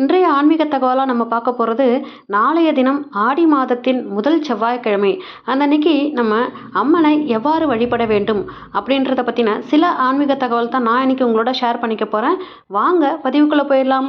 இன்றைய ஆன்மீக தகவலாக நம்ம பார்க்க போகிறது நாளைய தினம் ஆடி மாதத்தின் முதல் செவ்வாய்க்கிழமை. அந்த அன்னைக்கு நம்ம அம்மனை எவ்வாறு வழிபட வேண்டும் அப்படின்றத பற்றின சில ஆன்மீக தகவல் தான் நான் இன்னைக்கு உங்களோட ஷேர் பண்ணிக்க போகிறேன் வாங்க பதிவுக்குள்ளே போயிடலாம்.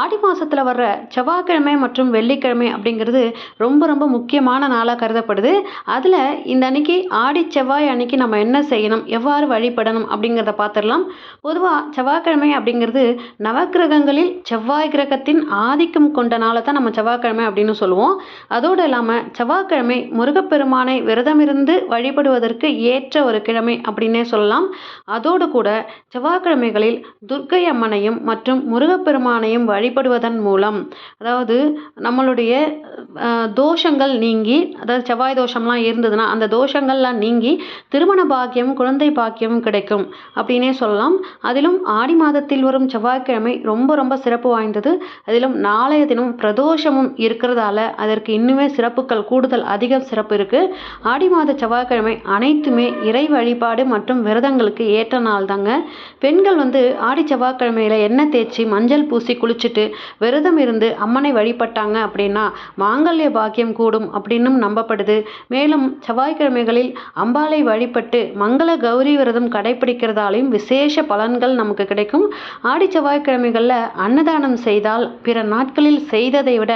ஆடி மாதத்தில் வர்ற செவ்வாய்க்கிழமை மற்றும் வெள்ளிக்கிழமை அப்படிங்கிறது ரொம்ப ரொம்ப முக்கியமான நாளாக கருதப்படுது. அதில் இந்த அன்னைக்கு ஆடி செவ்வாய் அன்னைக்கு நம்ம என்ன செய்யணும் எவ்வாறு வழிபடணும் அப்படிங்கிறத பார்த்துடலாம். பொதுவாக செவ்வாய்க்கிழமை அப்படிங்கிறது நவக்கிரகங்களில் செவ்வாய் கிரகத்தின் ஆதிக்கம் கொண்ட நாளை தான் நம்ம செவ்வாய்க்கிழமை அப்படின்னு சொல்லுவோம். அதோடு இல்லாமல் செவ்வாய்க்கிழமை முருகப்பெருமானை விரதமிருந்து வழிபடுவதற்கு ஏற்ற ஒரு கிழமை அப்படின்னே சொல்லலாம். அதோடு கூட செவ்வாய்க்கிழமைகளில் துர்க்கை அம்மனையும் மற்றும் முருகப்பெருமானையும் வழிபடுவதன் மூலம் அதாவது நம்மளுடைய தோஷங்கள் நீங்கி அதாவது செவ்வாய் தோஷம்லாம் இருந்ததுன்னா அந்த தோஷங்கள்லாம் நீங்கி திருமண பாக்கியம் குழந்தை பாக்கியம் கிடைக்கும் அப்படின்னே சொல்லலாம். அதிலும் ஆடி மாதத்தில் வரும் செவ்வாய்க்கிழமை ரொம்ப ரொம்ப சிறப்பு வாய்ந்தது. அதிலும் நாளைய தினம் பிரதோஷமும் இருக்கிறதால அதற்கு இன்னுமே சிறப்புகள் கூடுதல் அதிகம் சிறப்பு இருக்கு. ஆடி மாத செவ்வாய்க்கிழமை அனைத்துமே இறை வழிபாடு மற்றும் விரதங்களுக்கு ஏற்ற நாள் தாங்க பெண்கள் வந்து ஆடி செவ்வாய்க்கிழமையில எண்ணெய் தேய்ச்சி மஞ்சள் பூசி குளிச்சுட்டு விரதம் இருந்து அம்மனை வழிபட்டாங்க அப்படின்னா மாங்கல்ய பாக்கியம் கூடும் அப்படின்னும் நம்பப்படுது. மேலும் செவ்வாய்க்கிழமைகளில் அம்பாளை வழிபட்டு மங்கள கௌரி விரதம் கடைபிடிக்கிறதாலையும் விசேஷ பலன்கள் நமக்கு கிடைக்கும். ஆடி செவ்வாய்க்கிழமைகளில் அன்னதானம் செய்தால் பிற நாட்களில் செய்ததை விட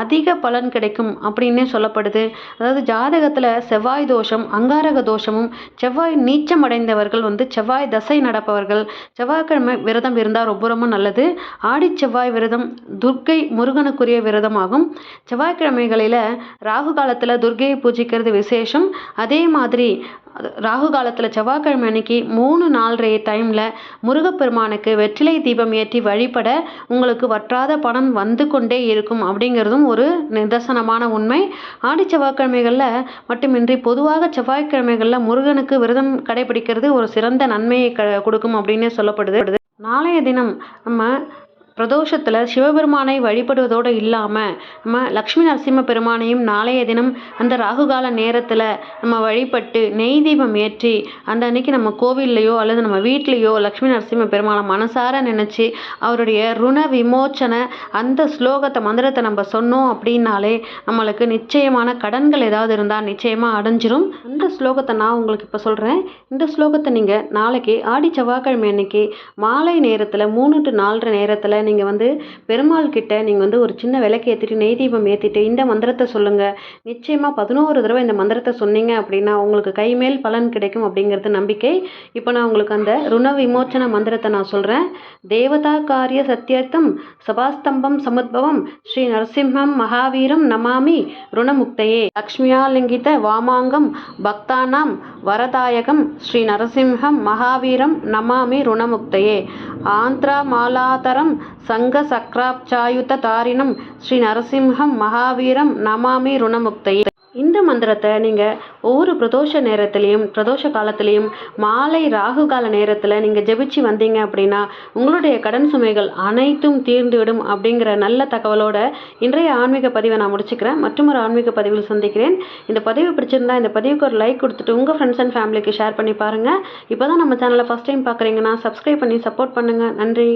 அதிக பலன் கிடைக்கும் அப்படின்னே சொல்லப்படுது. அதாவது ஜாதகத்தில் செவ்வாய் தோஷம் அங்காரக தோஷமும் செவ்வாய் நீச்சம் அடைந்தவர்கள் வந்து செவ்வாய் தசை நடப்பவர்கள் செவ்வாய்க்கிழமை விரதம் இருந்தால் ரொம்ப ரொம்ப நல்லது. ஆடி செவ்வாய் விரதம் துர்க்கை முருகனுக்குரிய விரதமாகும். வியாழக்கிழமைகளில் ராகு காலத்தில் துர்கையை பூஜிக்கிறது விசேஷம். அதே மாதிரி ராகு காலத்தில் செவ்வாய்க்கிழமை அன்னைக்கு மூணு நாலரை டைமில் முருகப்பெருமானுக்கு வெற்றிலை தீபம் ஏற்றி வழிபட உங்களுக்கு வற்றாத பணம் வந்து கொண்டே இருக்கும் அப்படிங்கிறதும் ஒரு நிதர்சனமான உண்மை. ஆடி செவ்வாய்க்கிழமைகளில் மட்டுமின்றி பொதுவாக செவ்வாய்க்கிழமைகளில் முருகனுக்கு விரதம் கடைபிடிக்கிறது ஒரு சிறந்த நன்மையை க கொடுக்கும் அப்படின்னு சொல்லப்படுது. நாளைய தினம் நம்ம பிரதோஷத்தில் சிவபெருமானை வழிபடுவதோடு இல்லாமல் நம்ம லக்ஷ்மி நரசிம்ம பெருமானையும் நாளைய தினம் அந்த ராகுகால நேரத்தில் நம்ம வழிபட்டு நெய் தீபம் ஏற்றி அந்த அன்னைக்கு நம்ம கோவில்லையோ அல்லது நம்ம வீட்லேயோ லக்ஷ்மி நரசிம்ம பெருமானை மனசார நினச்சி அவருடைய ருண விமோச்சன அந்த ஸ்லோகத்தை மந்திரத்தை நம்ம சொன்னோம் அப்படின்னாலே நம்மளுக்கு நிச்சயமான கடன்கள் ஏதாவது இருந்தால் நிச்சயமாக அடைஞ்சிரும். அந்த ஸ்லோகத்தை நான் உங்களுக்கு இப்போ சொல்கிறேன் இந்த ஸ்லோகத்தை நீங்கள் நாளைக்கு ஆடி செவ்வாய்க்கிழமை அன்னைக்கு மாலை நேரத்தில் மூணு டு நாலரை நேரத்தில் நீங்கள் வந்து பெருமாள் கிட்ட நீங்கள் வந்து ஒரு சின்ன விளக்கு ஏற்றிட்டு நெய் தீபம் ஏற்றிட்டு இந்த மந்திரத்தை சொல்லுங்கள் நிச்சயமாக பதினோரு தடவை இந்த மந்திரத்தை சொன்னீங்க அப்படின்னா உங்களுக்கு கைமேல் பலன் கிடைக்கும் அப்படிங்கிறது நம்பிக்கை. இப்போ நான் உங்களுக்கு அந்த ருண விமோச்சன மந்திரத்தை நான் சொல்கிறேன் தேவதா காரிய சத்தியர்த்தம் சபாஸ்தம்பம் சமுத்பவம் ஸ்ரீ நரசிம்மம் மகாவீரம் நமாமி ருணமுக்தையே. லக்ஷ்மியாலிங்கித வாமாங்கம் பக்தானாம் வரதாயகம் ஸ்ரீ நரசிம்ஹம் மகாவீரம் நமாமி ருணமுக்தையே. ஆந்திரா மாலாதரம் சங்க சக்ராப்சாயுத தாரினம் ஸ்ரீ நரசிம்ஹம் மகாவீரம் நமாமி ருணமுக்தையே இந்த மந்திரத்தை நீங்கள் ஒவ்வொரு பிரதோஷ நேரத்துலையும் பிரதோஷ காலத்துலேயும் மாலை ராகு கால நேரத்தில் நீங்கள் ஜெபிச்சு வந்தீங்க அப்படின்னா உங்களுடைய கடன் சுமைகள் அனைத்தும் தீர்ந்துவிடும் அப்படிங்கிற நல்ல தகவலோட இன்றைய ஆன்மீக பதிவை நான் முடிச்சுக்கிறேன். மற்றும் ஒரு ஆன்மீக பதிவில் சந்திக்கிறேன். இந்த பதிவு பிடிச்சிருந்தா இந்த பதிவுக்கு ஒரு லைக் கொடுத்துட்டு உங்கள் ஃப்ரெண்ட்ஸ் அண்ட் ஃபேமிலிக்கு ஷேர் பண்ணி பாருங்கள் இப்போ தான் நம்ம சேனலை ஃபஸ்ட் டைம் பார்க்குறீங்கன்னா சப்ஸ்கிரைப் பண்ணி சப்போர்ட் பண்ணுங்கள் நன்றி.